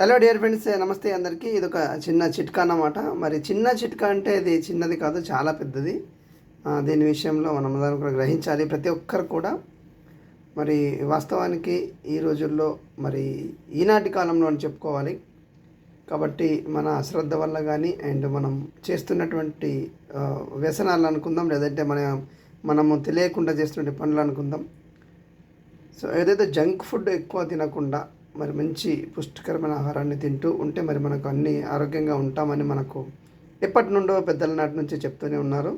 Hello dear friends నమస్తే అందరికీ. ఇది ఒక చిన్న చిట్కా అన్నమాట. మరి చిన్న చిట్కా అంటే ఇది చిన్నది కాదు చాలా పెద్దది. దీని విషయంలో మనం అందరం కూడా గ్రహించాలి. ప్రతి ఒక్కరు కూడా మరి వాస్తవానికి ఈ రోజుల్లో మరి ఈనాటి కాలంలో అని చెప్పుకోవాలి. కాబట్టి మన అశ్రద్ధ వల్ల కానీ అండ్ మనం చేస్తున్నటువంటి వ్యసనాలు అనుకుందాం లేదంటే మన మనము తెలియకుండా చేస్తున్న పనులు అనుకుందాం. సో ఏదైతే జంక్ ఫుడ్ ఎక్కువ తినకుండా మరి మంచి పుష్టికరమైన ఆహారాన్ని తింటూ ఉంటే మరి మనకు అన్ని ఆరోగ్యంగా ఉంటామని మనకు ఎప్పటి నుండో పెద్దల నాటి నుంచి చెప్తూనే ఉన్నారు.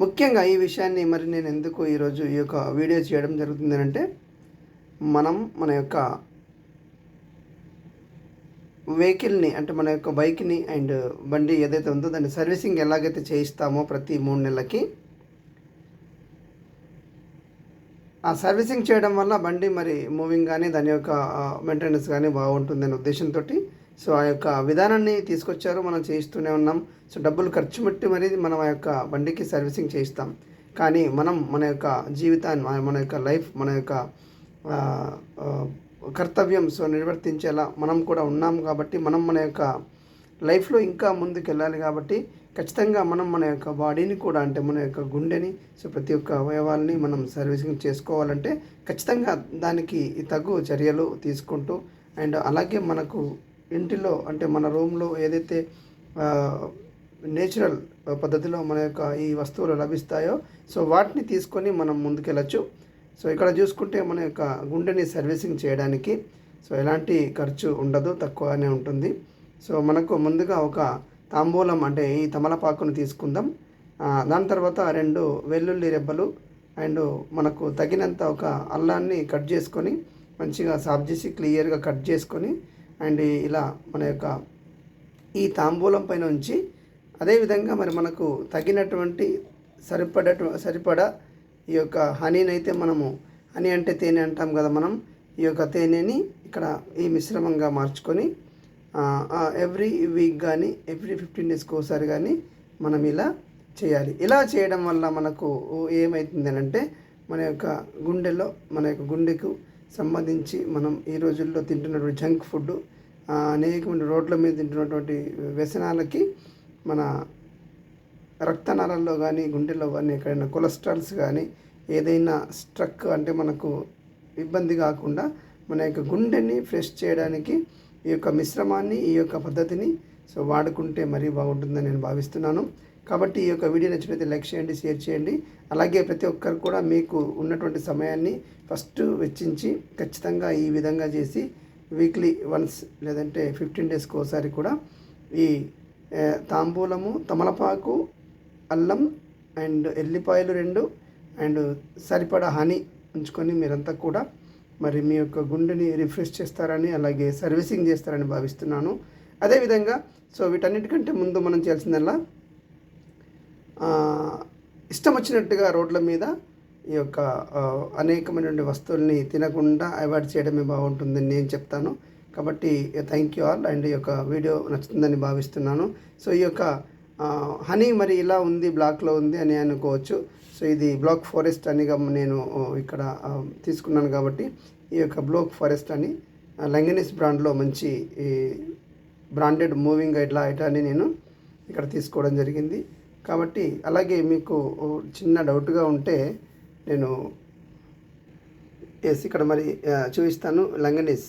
ముఖ్యంగా ఈ విషయాన్ని మరి నేను ఎందుకు ఈరోజు ఈ యొక్క వీడియో చేయడం జరుగుతుంది అంటే మనం మన యొక్క వెహికల్ని అంటే మన యొక్క బైక్ని అండ్ బండి ఏదైతే ఉందో దాన్ని సర్వీసింగ్ ఎలాగైతే చేయిస్తామో ప్రతి మూడు నెలలకి ఆ సర్వీసింగ్ చేయడం వల్ల బండి మరి మూవింగ్ కానీ దాని యొక్క మెయింటెనెన్స్ కానీ బాగుంటుందనే ఉద్దేశంతో సో ఆ యొక్క విధానాన్ని తీసుకొచ్చారు. మనం చేయిస్తూనే ఉన్నాం. సో డబ్బులు ఖర్చు పెట్టి మరి మనం ఆ యొక్క బండికి సర్వీసింగ్ చేయిస్తాం. కానీ మనం మన యొక్క జీవితాన్ని మన- యొక్క లైఫ్ మన యొక్క కర్తవ్యం సో నిర్వర్తించేలా మనం కూడా ఉన్నాం కాబట్టి మనం మన యొక్క లైఫ్లో ఇంకా ముందుకు వెళ్ళాలి కాబట్టి ఖచ్చితంగా మనం మన యొక్క బాడీని కూడా అంటే మన యొక్క గుండెని సో ప్రతి ఒక్క అవయవాల్ని మనం సర్వీసింగ్ చేసుకోవాలంటే ఖచ్చితంగా దానికి తగు చర్యలు తీసుకుంటూ అండ్ అలాగే మనకు ఇంటిలో అంటే మన రూమ్లో ఏదైతే నేచురల్ పద్ధతిలో మన యొక్క ఈ వస్తువులు లభిస్తాయో సో వాటిని తీసుకొని మనం ముందుకెళ్ళచ్చు. సో ఇక్కడ చూసుకుంటే మన యొక్క గుండెని సర్వీసింగ్ చేయడానికి సో ఎలాంటి ఖర్చు ఉండదు తక్కువనే ఉంటుంది. సో మనకు ముందుగా ఒక తాంబూలం అంటే ఈ తమలపాకును తీసుకుందాం. దాని తర్వాత రెండు వెల్లుల్లి రెబ్బలు అండ్ మనకు తగినంత ఒక అల్లాన్ని కట్ చేసుకొని మంచిగా సాఫ్ చేసి క్లియర్గా కట్ చేసుకొని అండ్ ఇలా మన యొక్క ఈ తాంబూలం పైన ఉంచి అదేవిధంగా మరి మనకు తగినటువంటి సరిపడ సరిపడా ఈ యొక్క హనీని అయితే మనము హనీ అంటే తేనె అంటాం కదా మనం ఈ యొక్క తేనెని ఇక్కడ ఈ మిశ్రమంగా మార్చుకొని ఎవ్రీ వీక్ కానీ ఎవ్రీ ఫిఫ్టీన్ డేస్కి ఒకసారి కానీ మనం ఇలా చేయాలి. ఇలా చేయడం వల్ల మనకు ఏమవుతుంది అంటే మన యొక్క గుండెలో మన యొక్క గుండెకు సంబంధించి మనం ఈ రోజుల్లో తింటున్నటువంటి జంక్ ఫుడ్ అనేకమైన రోడ్ల మీద తింటున్నటువంటి వ్యసనాలకి మన రక్తనాళాల్లో కానీ గుండెలో కానీ ఎక్కడైనా కొలెస్ట్రాల్స్ కానీ ఏదైనా స్ట్రక్ అంటే మనకు ఇబ్బంది కాకుండా మన యొక్క గుండెని ఫ్రెష్ చేయడానికి ఈ యొక్క మిశ్రమాన్ని ఈ యొక్క పద్ధతిని సో వాడుకుంటే మరీ బాగుంటుందని నేను భావిస్తున్నాను. కాబట్టి ఈ యొక్క వీడియో నచ్చినైతే లైక్ చేయండి షేర్ చేయండి. అలాగే ప్రతి ఒక్కరు కూడా మీకు ఉన్నటువంటి సమయాన్ని ఫస్ట్ వెచ్చించి ఖచ్చితంగా ఈ విధంగా చేసి వీక్లీ వన్స్ లేదంటే ఫిఫ్టీన్ డేస్కి ఒకసారి కూడా ఈ తాంబూలము తమలపాకు అల్లం అండ్ ఎల్లిపాయలు రెండు అండ్ సరిపడా హనీ ఉంచుకొని మీరంతా కూడా మరి మీ యొక్క గుండెని రిఫ్రెష్ చేస్తారని అలాగే సర్వీసింగ్ చేస్తారని భావిస్తున్నాను. అదేవిధంగా సో వీటన్నిటికంటే ముందు మనం చేయాల్సిందల్లా ఇష్టం వచ్చినట్టుగా రోడ్ల మీద ఈ యొక్క అనేకమైనటువంటి వస్తువుల్ని తినకుండా అవాయిడ్ చేయడమే బాగుంటుందని నేను చెప్తాను. కాబట్టి థ్యాంక్ యూ ఆల్ అండ్ ఈ యొక్క వీడియో నచ్చుతుందని భావిస్తున్నాను. సో ఈ యొక్క హనీ మరి ఇలా ఉంది బ్లాక్లో ఉంది అని అనుకోవచ్చు. సో ఇది బ్లాక్ ఫారెస్ట్ అని నేను ఇక్కడ తీసుకున్నాను కాబట్టి ఈ యొక్క బ్లాక్ ఫారెస్ట్ అని లంగనీస్ బ్రాండ్లో మంచి ఈ బ్రాండెడ్ మూవింగ్ ఇట్లా ఇట్లా అని నేను ఇక్కడ తీసుకోవడం జరిగింది. కాబట్టి అలాగే మీకు చిన్న డౌట్గా ఉంటే నేను ఎస్ ఇక్కడ మరి చూపిస్తాను. లంగనీస్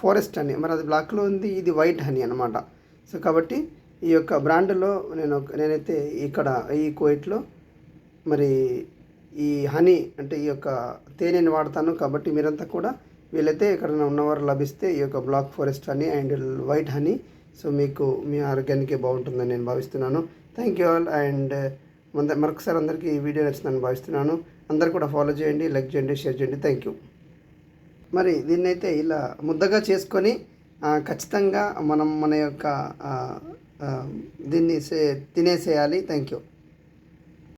ఫారెస్ట్ అని మరి అది బ్లాక్లో ఉంది ఇది వైట్ హనీ అనమాట సో కాబట్టి ఈ యొక్క బ్రాండ్లో నేను ఒక- నేనైతే ఇక్కడ ఈ కోయిట్లో మరి ఈ హనీ అంటే ఈ యొక్క తేనెని వాడతాను కాబట్టి మీరంతా కూడా వీలైతే ఎక్కడైనా ఉన్నవారు లభిస్తే ఈ యొక్క black forest honey and white honey. So మీకు మీ ఆరోగ్యానికి బాగుంటుందని నేను భావిస్తున్నాను. థ్యాంక్ యూ ఆల్ అండ్ మరొకసారి అందరికీ ఈ వీడియో నచ్చిందని భావిస్తున్నాను. అందరు కూడా ఫాలో చేయండి లైక్ చేయండి షేర్ చేయండి. Thank you. మరి దీన్నైతే ఇలా ముద్దగా చేసుకొని ఖచ్చితంగా మనం మన యొక్క దీన్ని సే తినేసేయాలి. Thank you